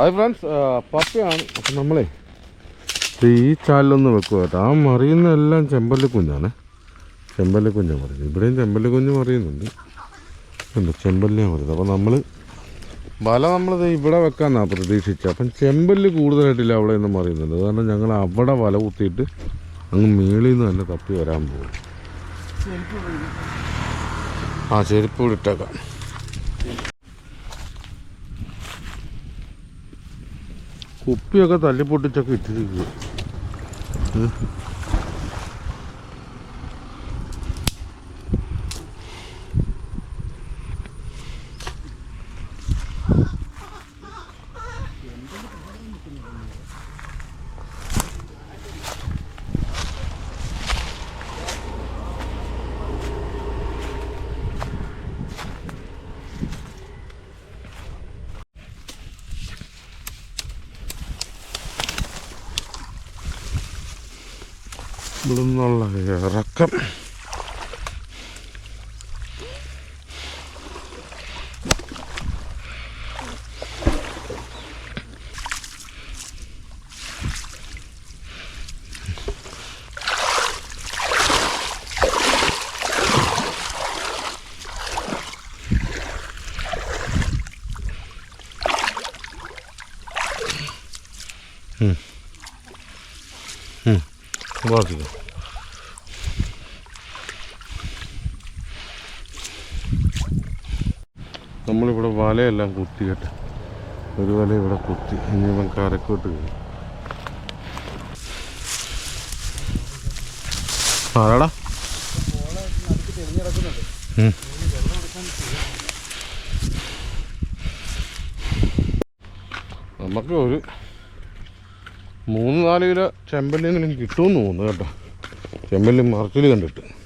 Hi friends പപ്പയാണ്. അപ്പം നമ്മളെ ഈ ചാലിലൊന്ന് വെക്കുക കേട്ടോ. ആ മറിയുന്ന എല്ലാം ചെമ്പല്ലി കുഞ്ഞാണ്. ചെമ്പല്ലി കുഞ്ഞാണ് മറിയുന്നത്. ഇവിടെയും ചെമ്പല്ലി കുഞ്ഞ് മറിയുന്നുണ്ട്. ഉണ്ട് ചെമ്പല്ലിയാണ് മറിയുന്നത്. അപ്പം നമ്മൾ വല നമ്മളിത് ഇവിടെ വെക്കാമെന്നാണ് പ്രതീക്ഷിച്ചത് അപ്പം ചെമ്പല്ലി കൂടുതലായിട്ടില്ല അവിടെ നിന്ന് മറിയുന്നുണ്ട് കാരണം ഞങ്ങൾ അവിടെ വല കുത്തിയിട്ട് അങ്ങ് മേളിൽ നിന്ന് തന്നെ തപ്പി വരാൻ പോകും ആ ചെരുപ്പ് ഇട്ടേക്കാം. കുപ്പിയൊക്കെ തല്ലിപ്പൊട്ടിച്ചൊക്കെ ഇട്ടിരിക്കുക ഇവിടെ നിന്നുള്ള ഇറക്കം ബാധിക്കും നമ്മളിവിടെ വലയെല്ലാം കുത്തി കേട്ടെ. ഒരു വല ഇവിടെ കുത്തി. ഇനി ഇവൻ കരക്കോട്ട് കയറി. ആരാടാ. നമുക്ക് ഒരു മൂന്ന് നാല് കിലോ ചെമ്പല്ലിങ്ങനെ കിട്ടുമെന്ന് തോന്നുന്നു കേട്ടോ. ചെമ്പല്ലി മറച്ചിൽ കണ്ടിട്ട്.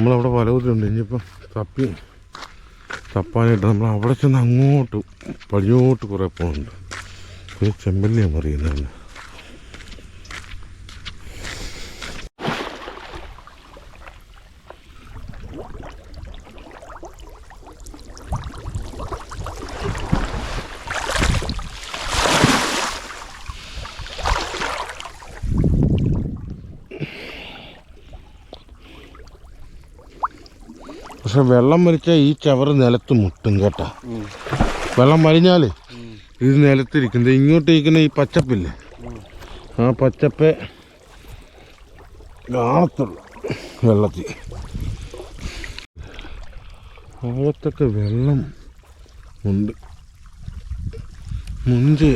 നമ്മളവിടെ വല കുത്തിയുണ്ട് ഇനിയിപ്പം തപ്പി തപ്പാനായിട്ട് നമ്മൾ അവിടെ ചെന്ന് അങ്ങോട്ട് പടിഞ്ഞോട്ട് കുറേ പോകുന്നുണ്ട് ചെമ്പല്ലിയാണ് മറിയുന്നത് പക്ഷെ വെള്ളം വലിച്ചാൽ ഈ ചവറ് നിലത്ത് മുട്ടും കേട്ടോ. വെള്ളം വലിഞ്ഞാൽ ഇത് നിലത്തിരിക്കുന്നത്. ഇങ്ങോട്ട് ഇരിക്കുന്ന ഈ പച്ചപ്പില്ലേ? ആ പച്ചപ്പ് കാണത്തുള്ളൂ വെള്ളത്തിൽ. ഭാഗത്തൊക്കെ വെള്ളം ഉണ്ട്. മുഞ്ച്.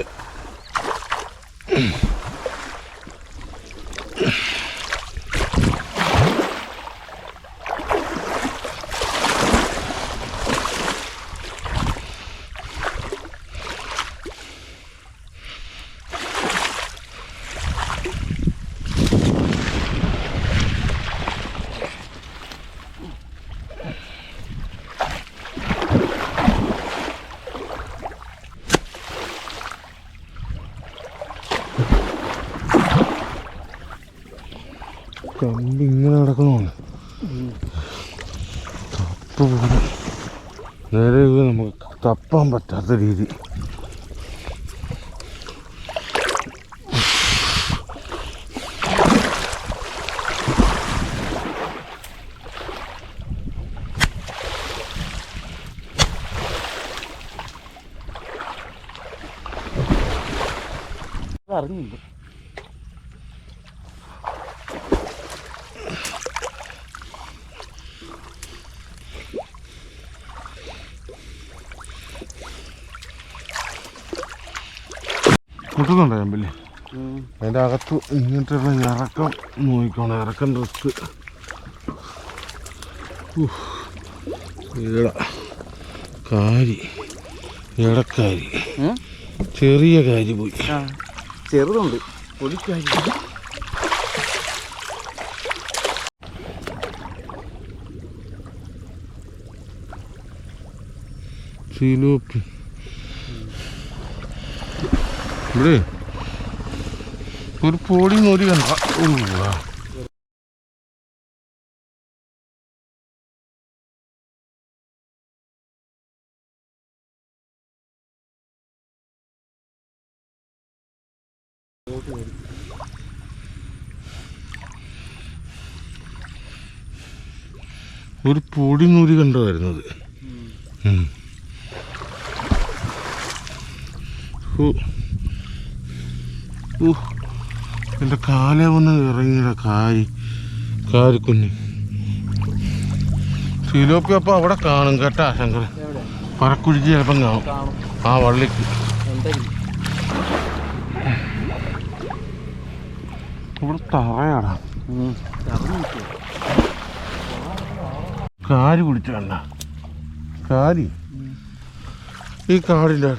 കമ്പി ഇങ്ങനെ കിടക്കണമാണ് തപ്പ് നേരെ നമുക്ക് തപ്പാൻ പറ്റാത്ത രീതി. അറിഞ്ഞില്ല. മുട്ടുന്നുണ്ടോ കമ്പില്ലേ അതിന്റെ അകത്ത് ഇങ്ങോട്ടുള്ള ഇറക്കം നോക്കിക്കോണം. ഇറക്കം റിസ്ക് ഈട. കാരി. ഇടക്കാരി ചെറിയ കാരി പോയി. ചെറുതുണ്ട്. പൊടിക്കാരി സിലോപ്പി. ഇവിടെ ഒരു പൊടി മൂടി കണ്ട ഒരു പൊടി നൂരി കണ്ട വരുന്നത്. ഓ എന്റെ കാലേ വന്ന് ഇറങ്ങിയ കാരി കാരിക്കുഞ്ഞ് ഫിലോപ്പി അപ്പം അവിടെ കാണും കേട്ടാ ശങ്കർ പറക്കുഴിക്ക് ചിലപ്പം കാണും. ആ വള്ളിക്ക്. ഇവിടെ തറയാടാ. കാരി പിടിച്ചണ്ട കാരി ഈ കാടിന്റെ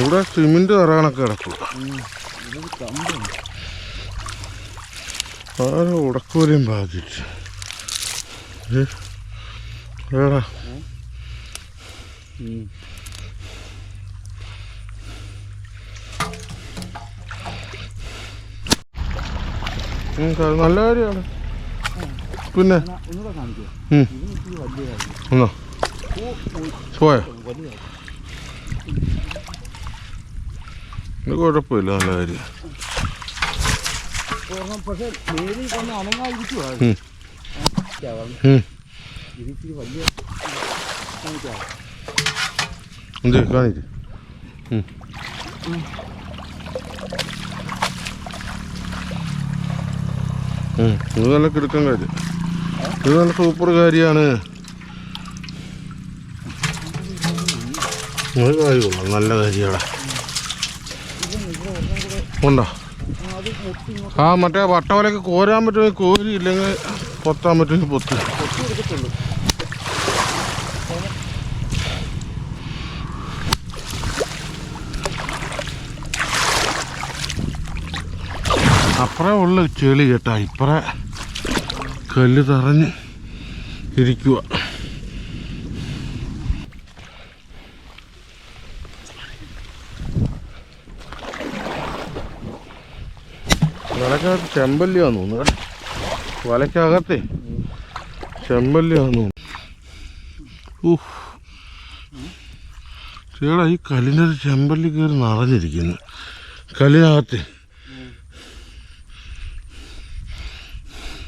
ഇവിടെ സിമെന്റ് തറകണക്ക് കിടക്കും. ആരോ ഉടക്കൂലയും ബാധിച്ചു. ഏ? എവിടാ ഉം, ക- നല്ല കാര്യമാണ്. പിന്നെ? ഒന്നുകൂടെ കാണിക്കുക ഉം, ഇതിന് ഇച്ചിരി വലിയതായിരുന്നു എന്നാ ഓ പോയി. പോയോ വലുതായി ഇത് കുഴപ്പമില്ല നല്ല കാര്യം. പക്ഷേ കൊണ്ട്. ഇത് വലിയ എന്ത് നല്ല കിടക്കൻ കാര്യം. ഇത് നല്ല സൂപ്പർ കാര്യമാണ് ഒരു കാര്യമുള്ളൂ നല്ല കാര്യമാണ് ഉണ്ടോ? ആ മറ്റേ വട്ടവലക്ക് കോരാൻ പറ്റുമെങ്കിൽ കോരി ഇല്ലെങ്കിൽ പൊത്താൻ പറ്റുമെങ്കിൽ പൊത്തി. അപ്പറേ ഉള്ള ചെളി കേട്ടാ ഇപ്പറേ കല്ല് തറഞ്ഞ് ഇരിക്കുക വലക്കകത്ത് ചെമ്പല്ലിയാന്ന് തോന്നുന്നു കേട്ടോ വലക്കകത്തെ ചെമ്പല്ലിയാന്ന് തോന്നുന്നു ഊഹ് ചേടാ ഈ കല്ലിന്റെ ഒരു ചെമ്പല്ലി കയറി നിറഞ്ഞിരിക്കുന്നു. കല്ലിനകത്തെ.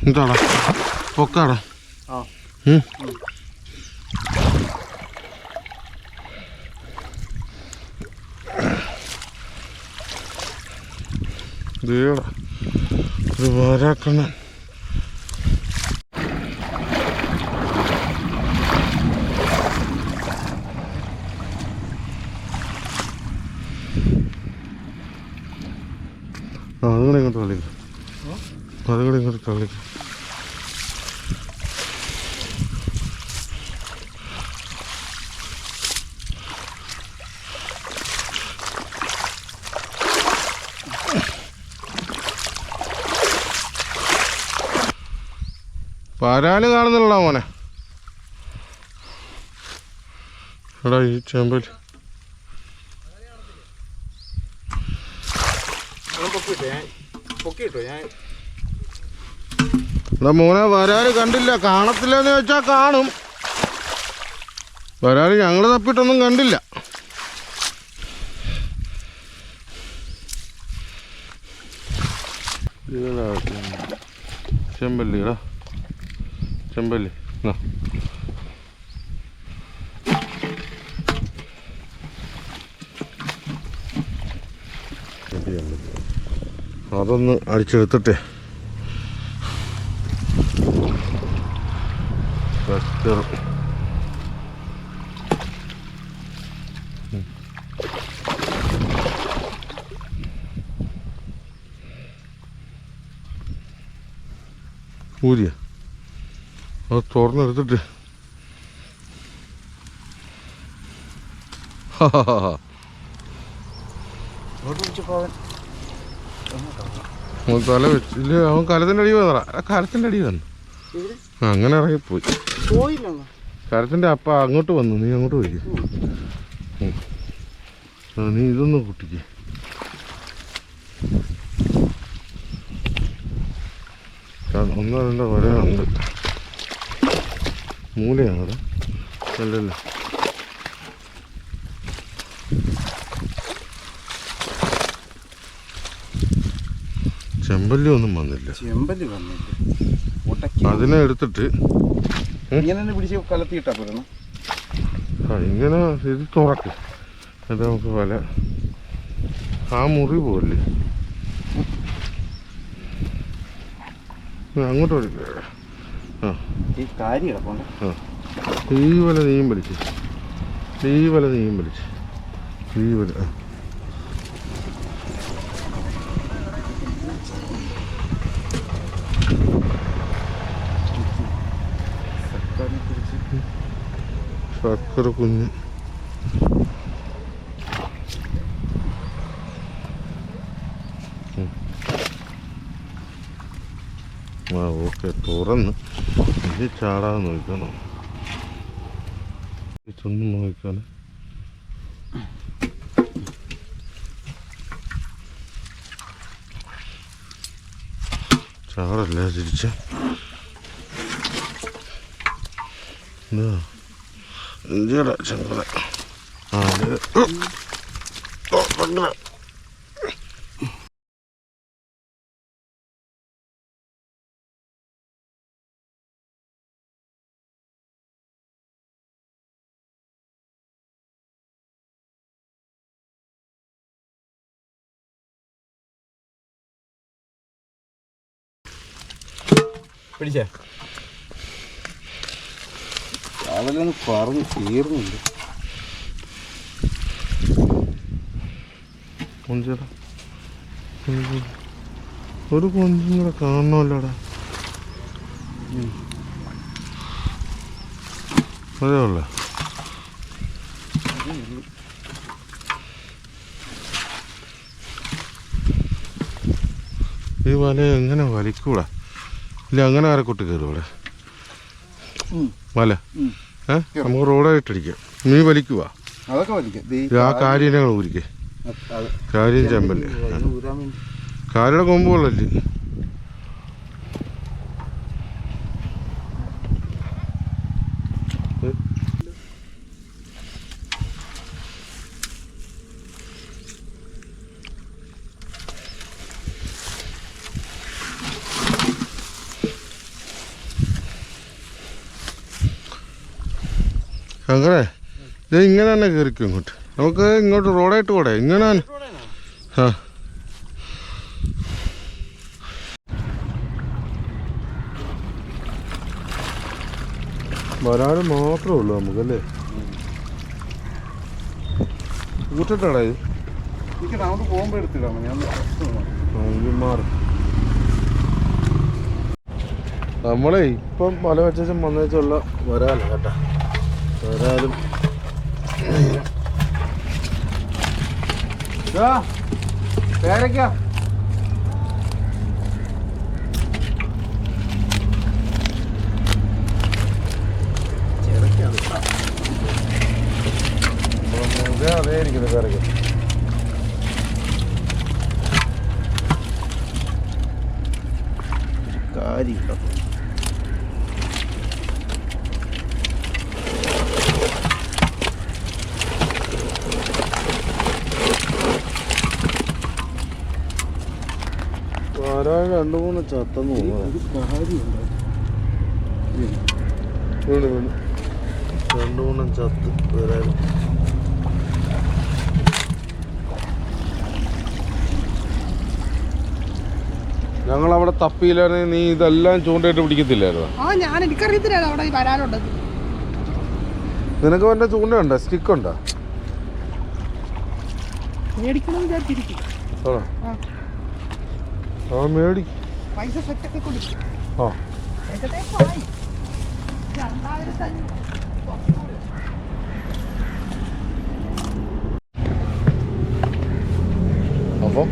എന്താടാ? പൊക്കാടാ. ദേടാ. ഒരു വാരാക്കണ്ണൻ അതുകൂടെ ഇങ്ങോട്ട് തള്ളിക്കും. അതുകൂടെ ഇങ്ങോട്ട് തള്ളിക്കും. വരാൽ കാണുന്നില്ലടാ മോനെ. എടാ ഈ ചെമ്പൽ. എടാ മോനെ വരാൽ കണ്ടില്ല. കാണത്തില്ലെന്ന് വെച്ചാ കാണും. വരാൽ ഞങ്ങൾ തപ്പിട്ടൊന്നും കണ്ടില്ല. ചെമ്പല്ലിടാ. ചെമ്പല്ലി എന്നാ അതൊന്ന് അടിച്ചെടുത്തിട്ടെ കസ്റ്റർ ഊരിയ. അത് തുറന്നെടുത്തിട്ട് തല വെച്ച് ഇല്ല അവൻ കലത്തിന്റെ അടി വന്നടാ കലത്തിന്റെ അടി വന്നു? അങ്ങനെ ഇറങ്ങിപ്പോയി. പോയി ശരത്തിന്റെ അപ്പ അങ്ങോട്ട് വന്നു. നീ അങ്ങോട്ട് പോയി. നീ ഇതൊന്നും കുട്ടിക്ക്. ഒന്നോ രണ്ടോ വരയുണ്ട് മൂലയാണ് അല്ലല്ലോ. ചെമ്പല്ലി ഒന്നും വന്നില്ല. ചെമ്പല്ലി വന്നില്ല. അതിനെ എടുത്തിട്ട് ഇങ്ങനെ പിടിച്ച് കലത്തിയിട്ടാ പോരണം ആ ഇങ്ങനെ ഇത് തുറക്ക്. അത് നമുക്ക് വല. ആ മുറി പോലെ അങ്ങോട്ട് ആ ഈ കാരി കിടപ്പുണ്ട് നീയും വലിച്ച്. തീവല വല നീയും വലിച്ച്. ഈ വല ആ. സർക്കാരിനെ കുറിച്ച് ശർക്കര കുഞ്ഞ്. തുറന്ന് ഇത് ചാടാതെ നോക്കണം. ഇതൊന്നും നോക്കാൻ ചാടല്ലേ തിരിച്ച എന്താ ചെങ്കല ആ ഇത്. പിടിച്ചേ. അവലൊന്ന് പറഞ്ഞു തീർന്നുണ്ട് കൊഞ്ചടാ. കൊഞ്ച്. ഒരു കൊഞ്ചും കൂടെ കാണണമല്ലോടാ. അതേ ഉള്ള. ഈ വല എങ്ങനെ വലിക്കൂടാ? ഇല്ല അങ്ങനെ ആരെ കൊട്ടി കയറും ഇവിടെ മല. ഏ? നമുക്ക് റോഡായിട്ടടിക്കാം. നീ വലിക്കുവാ. ആ കാര്യങ്ങൾ ഊരിക്കേ. കാര്യം ചെമ്പല്ലേ. അതിന് ഊരാൻ കൊമ്പുകളല്ലേ. അങ്ങനെ ഇത് ഇങ്ങനെ തന്നെ കയറിക്കും ഇങ്ങോട്ട്. നമുക്ക് ഇങ്ങോട്ട് റോഡായിട്ട് കൂടെ ഇങ്ങനെ ആ വരാട് മാത്രമേ ഉള്ളൂ നമുക്കല്ലേ? കൂട്ടിട്ടാടാ ഇത്. പോകുമ്പോൾ ഞാൻ നമ്മളെ ഇപ്പം മല വെച്ചും വന്നേച്ചുള്ള വരാല കേട്ടാ. ഇതാ, പേരയ്ക്ക അതേ ഇരിക്കുന്നു പേരയ്ക്ക് കാരി വരാൻ രണ്ടു മൂന്ന് ചത്തെന്ന് തോന്നുന്നു രണ്ടു മൂന്നും ചത്ത് വരാൻ. ഞങ്ങൾ അവിടെ തപ്പിയില്ലായിരുന്നെ നീ ഇതെല്ലാം ചൂണ്ടയിട്ട് പിടിക്കത്തില്ലായിരുന്നു? ആ ഞാൻ എനിക്കറിയത്തില്ല അവിടെ ഈ വരാനുണ്ടെന്ന് നിനക്ക് വല്ല ചൂണ്ടയുണ്ടോ? സ്റ്റിക്ക് ഉണ്ടോ മേടിക്കണം വിചാരിച്ചിരിക്കും ആണോ ആ. മേടി. പൈസ സെറ്റൊക്കെ കൊടുക്കും. ആ. ഏകദേശമായി രണ്ടായിരത്തി അഞ്ഞൂറ് അപ്പം?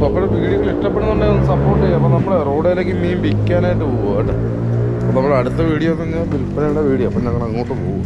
പപ്പയുടെ വീഡിയോകൾ ഇഷ്ടപ്പെടുന്നുണ്ടെങ്കിൽ ഒന്ന് സപ്പോർട്ട് ചെയ്യാം അപ്പോൾ നമ്മൾ റോഡിലേക്ക് മീൻ വിൽക്കാനായിട്ട് പോവുക കേട്ടോ. അപ്പോൾ നമ്മുടെ അടുത്ത വീഡിയോ എന്ന് പറഞ്ഞാൽ വിൽപ്പനയുടെ വീഡിയോ. അപ്പം ഞങ്ങൾ അങ്ങോട്ട് പോകും